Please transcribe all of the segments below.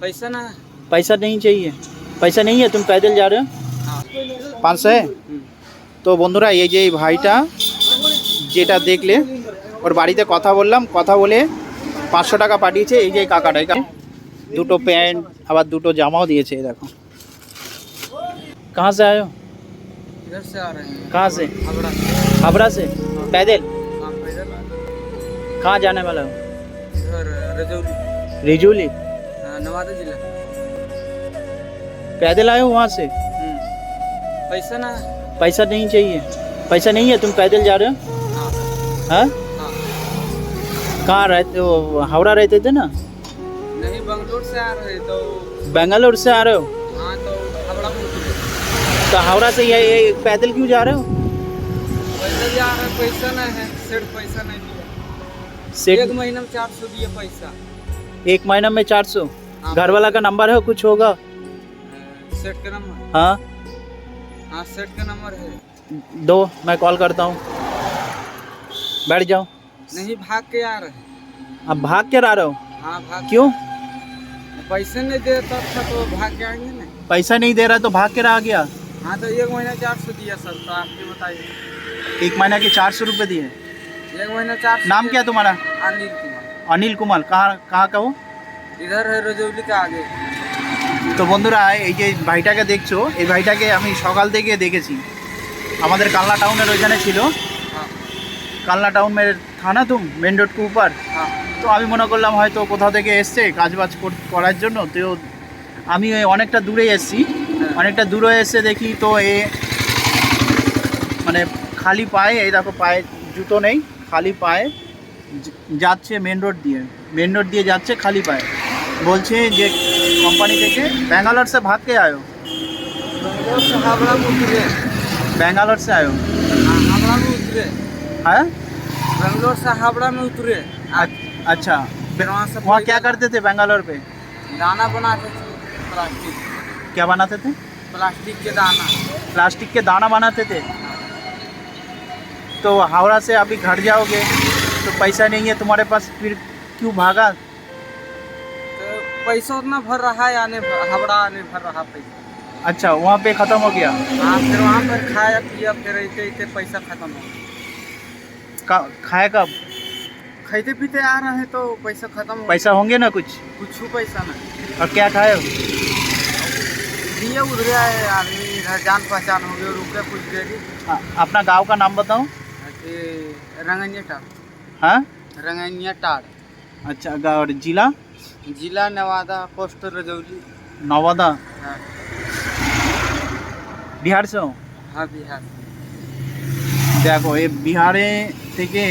पैसा ना है पैसा नहीं चाहिए पैसा नहीं है तुम पैदल जा रहे हो हाँ পাঁচশো তো বন্ধুরা এই যে এই ভাইটা যেটা দেখলে ওর বাড়িতে কথা বললাম কথা বলে পাঁচশো টাকা পাঠিয়েছে এই যে এই কাকাটা এই কাকা। দুটো প্যান্ট আবার দুটো জামাও দিয়েছে এই দেখো कहाँ से आए हो इधर से आ रहे हैं कहाँ से हावड़ा हावड़ा से पैदल हाँ पैदल कहाँ जाने वाला हो इधर रजौली रिजूली हाँ, नवादा जिला। पैदल आए हो वहाँ से? हम्म। पैसा ना। पैसा नहीं चाहिए। पैसा नहीं है तुम पैदल जा रहे हो? हाँ। हाँ? हाँ। कहाँ रहते हो? हावड़ा रहते थे ना? नहीं बंगलोर से आ रहे तो। बेंगलोर से आ रहे हो? हाँ तो हावड़ा तो हावड़ा से ये, ये पैदल क्यों जा रहे हो? पैसा जा रहे पैसा नहीं है सेठ पैसा नहीं दिया। एक महीना में चार सौ दिया पैसा। एक महीना में चार सौ। घर वाला का नंबर है कुछ होगा? सेठ का नंबर? हाँ? हाँ सेठ का नंबर है। दो मैं कॉल करता हूँ। बैठ जाओ। नहीं भाग के आ रहे अब भाग कर आ रहे हो? हाँ भाग क्यों? पैसे नहीं देता था तो भाग के आएँगे ना। पैसा नहीं दे रहा तो भाग के आ गया। हाँ तो एक महीना चार सौ दिया सर तो आप ये बताइए। एक महीना के चार सौ रुपये दिए। एक महीना चार नाम क्या तुम्हारा? अनिल कुमार। अनिल कुमार। कहाँ कहाँ का हो? ইধার হয়ে রজৌলি আগে। তো বন্ধুরা এই যে ভাইটাকে দেখছ এই ভাইটাকে আমি সকাল থেকে দেখেছি। আমাদের কালনা টাউনের ওইখানে ছিল। হ্যাঁ। কালনা টাউনের থানা তুম মেন রোড কুপার তো আমি মনে করলাম হয়তো কোথাও থেকে এসছে কাজ বাজ করার জন্য। তো আমি অনেকটা দূরে এসছি। হ্যাঁ। অনেকটা দূরে এসে দেখি তো এ মানে খালি পায়ে এই দেখো পায়ে জুতো নেই খালি পায়ে যাচ্ছে মেন রোড দিয়ে। মেন রোড দিয়ে যাচ্ছে খালি পায়ে। বলছে যে কোম্পানি থেকে ব্যাঙ্গালোর সে ভাগ কে আয়ো बंगलोर से हावड़ा में उतरे ব্যাঙ্গালোর সে আয়ো हाँ हावड़ा में उतरे হ্যাঁ बंगलोर से हावड़ा में उतरे अ- अच्छा फिर वहाँ से वहाँ क्या पैदल करते थे बेंगालोर पे दाना बनाते थे प्लास्टिक क्या बनाते थे प्लास्टिक के दाना प्लास्टिक के दाना बनाते थे तो हावड़ा से अभी घर जाओगे तो पैसा नहीं है तुम्हारे पास फिर क्यों भागा तो पैसा उतना भर रहा है आने हावड़ा आने भर रहा पैसा। अच्छा वहाँ पे ख़त्म हो गया? हाँ फिर वहाँ पर खाया पिया फिर ऐसे ऐसे पैसा खत्म हो गया। का- खाए कब? खाते पीते आ रहे हैं तो पैसा खत्म हो पैसा होंगे ना कुछ? कुछ पैसा नहीं और क्या खाए हो? दिए उधरे आए आदमी इधर जान पहचान हो गए रुके कुछ देरी आ- अपना गाँव का नाम बताओ। रंगनिया टाड़ हाँ? रंगनिया टाड़ अच्छा और जिला? जिला नवादा पोस्ट रजौली। नवादा? हाँ। बिहार से हो? हाँ बिहार। देखो ये बिहारे থেকে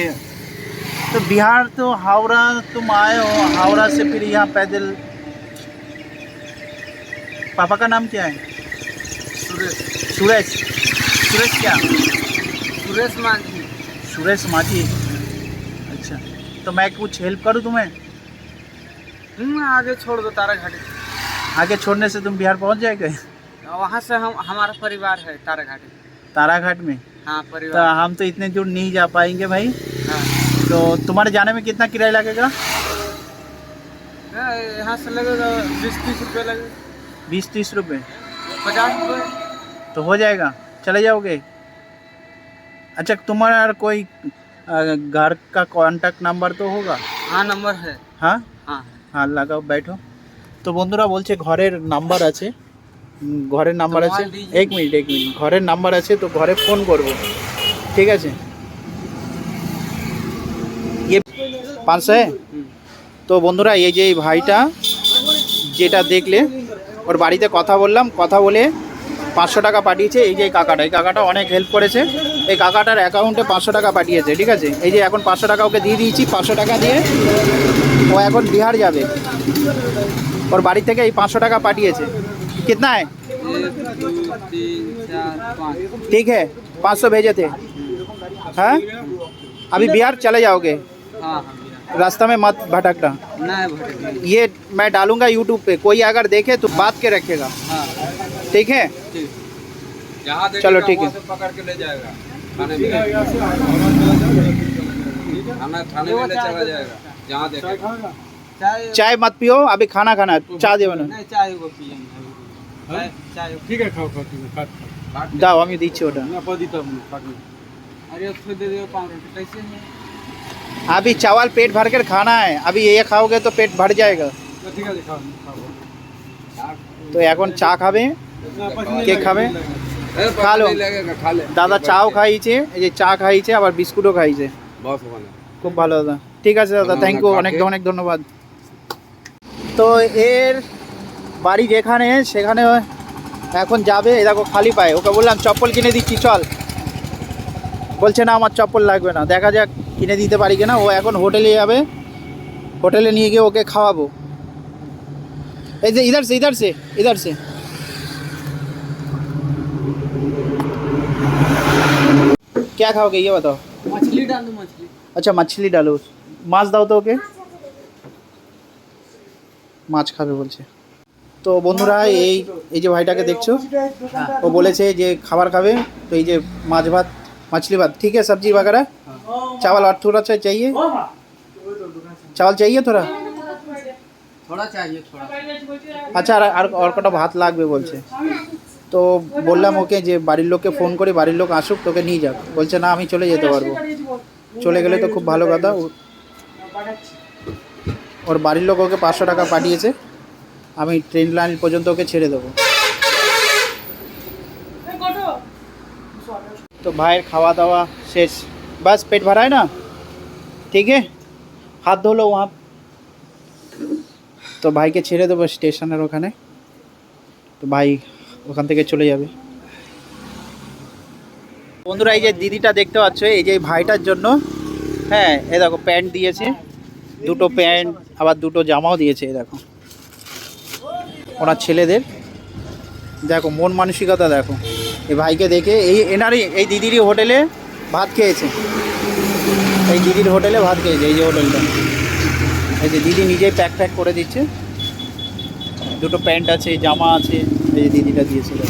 तो बिहार तो हावड़ा तुम आए हो हावड़ा से फिर यहाँ पैदल। पापा का नाम क्या है? सुरेश। सुरेश। सुरेश क्या? सुरेश मांझी। सुरेश माझी। अच्छा तो मैं कुछ हेल्प करूँ तुम्हें? आगे छोड़ दो तारा घाटी। आगे छोड़ने से तुम बिहार पहुँच जाएगे? वहाँ से हम हमारा परिवार है तारा घाटी। ताराघाट में? हाँ परिवार। तो हम तो इतने दूर नहीं जा पाएँगे भाई। हाँ। तो तुम्हारे जाने में कितना किराया लगेगा? हाँ, यहाँ से लगेगा बीस तीस रुपये लगेगा। बीस तीस रुपये? पचास रुपये। तो हो जाएगा। चले जाओगे? अच्छा तुम्हारा कोई घर का कांटेक्ट नंबर तो होगा? हाँ नंबर है। हाँ? हाँ। হ্যাঁ লাগাও বাইঠো তো বন্ধুরা বলছে ঘরের নাম্বার আছে। ঘরের নাম্বার আছে। এক মিনিট এক মিনিট। ঘরের নাম্বার আছে তো ঘরে ফোন করব। ঠিক আছে? ইয়ে পাঁচশো তো বন্ধুরা এই যে এই ভাইটা যেটা দেখলে ওর বাড়িতে কথা বললাম কথা বলে পাঁচশো টাকা পাঠিয়েছে এই যে এই কাকাটা এই কাকাটা অনেক হেল্প করেছে এই কাকাটার অ্যাকাউন্টে পাঁচশো টাকা পাঠিয়েছে ঠিক আছে এই যে এখন পাঁচশো টাকা ওকে দিয়ে দিয়েছি পাঁচশো টাকা দিয়ে ও এখন বিহার যাবে ওর বাড়ি থেকে এই পাঁচশো টাকা পাঠিয়েছে कितना है एक दो तीन चार पाँच ठीक है पाँच सौ भेजे थे हाँ अभी बिहार चले जाओगे हाँ हाँ बिहार रास्ता में मत भटकना नहीं भटक ये मैं डालूंगा यूट्यूब पे कोई अगर देखे तो बात के रखेगा हाँ ठीक है ठीक जहाँ चलो ठीक है पकड़ के ले जाएगा थाने में थाना थाने में ले चला जाएगा जहाँ देखेगा चाय चाय मत पियो अभी खाना खाना है। चा देबो না नहीं चाय को पियेंगे अभी। चाय चाय ঠিক আছে খাও খাও তুমি খাট काट दे। দাও আমি দিচ্ছি ওটা না পা দিতাম না খাট না अरे उसको दे दो पाँच रोटी कैसे नहीं अभी चावल पेट भर कर खाना है अभी ये खाओगे तो पेट भर जाएगा না, ঠিক আছে খাও খাও তো এখন চা খাবে না পাশে কে খাবে? খালো। দাদা চাও খাইছে এই যে চা খাইছে আবার বিস্কুটও খাইছে। খুব ভালো দাদা। ঠিক আছে দাদা থ্যাংক ইউ অনেক অনেক ধন্যবাদ। তো এর বাড়ি যেখানে সেখানে এখন যাবে এ দেখো খালি পায়। ওকে বললাম চপ্পল কিনে দিচ্ছি চল। বলছে না আমার চপ্পল লাগবে না। দেখা যাক কিনে দিতে পারি কিনা। ও এখন হোটেলে যাবে। হোটেলে নিয়ে গিয়ে ওকে খাওয়াবো। এই যে ইধার সে ইধার সে ইধার সে। क्या खाओगे ये बताओ मछली डाल दो मछली আচ্ছা মাছলি ডালো মাছ দাও তো ওকে মাছ খাবে বলছে তো বন্ধুরা এই এই যে ভাইটাকে দেখছো ও বলেছে যে খাবার খাবে তো এই যে মাছ ভাত মাছলি ভাত ঠিক আছে সবজি वगैरह चावल और थोड़ा सा चाहिए चावल चाहिए थोड़ा थोड़ा चाहिए थोड़ा আচ্ছা আর আর আর কটা ভাত লাগবে বলছে তো বললাম ওকে যে বাড়ির লোককে ফোন করে, বাড়ির লোক আসুক, তোকে নিয়ে যাক। বলছে, না, আমি চলে যেতে পারব। চলে গেলে তো খুব ভালো কথা। ওর বাড়ির লোক ওকে পাঁচশো টাকা পাঠিয়েছে। আমি ট্রেন লাইন পর্যন্ত ওকে ছেড়ে দেবো। তো ভাইয়ের খাওয়া দাওয়া শেষ। বাস, পেট ভাড়ায় না? ঠিক হাত ধোলো ওয়া। তো ভাইকে ছেড়ে দেবো স্টেশনের ওখানে। তো ভাই ওখান থেকে চলে যাবে। বন্ধুরা, এই যে দিদিটা দেখতে পাচ্ছ, এই যে ভাইটার জন্য হ্যাঁ এ দেখো, প্যান্ট দিয়েছে। দুটো প্যান্ট, আবার দুটো জামাও দিয়েছে এ দেখো। ওনার ছেলেদের। দেখো, মন মানসিকতা দেখো। এই ভাইকে দেখে, এই এনারই, এই দিদিরই হোটেলে ভাত খেয়েছে। এই দিদির হোটেলে ভাত খেয়েছে, এই যে হোটেলটা। এই যে দিদি নিজেই প্যাক প্যাক করে দিচ্ছে। দুটো প্যান্ট আছে জামা আছে এই দিদিটা দিয়েছিল।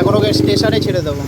এখন ওকে স্টেশনে ছেড়ে দেবো।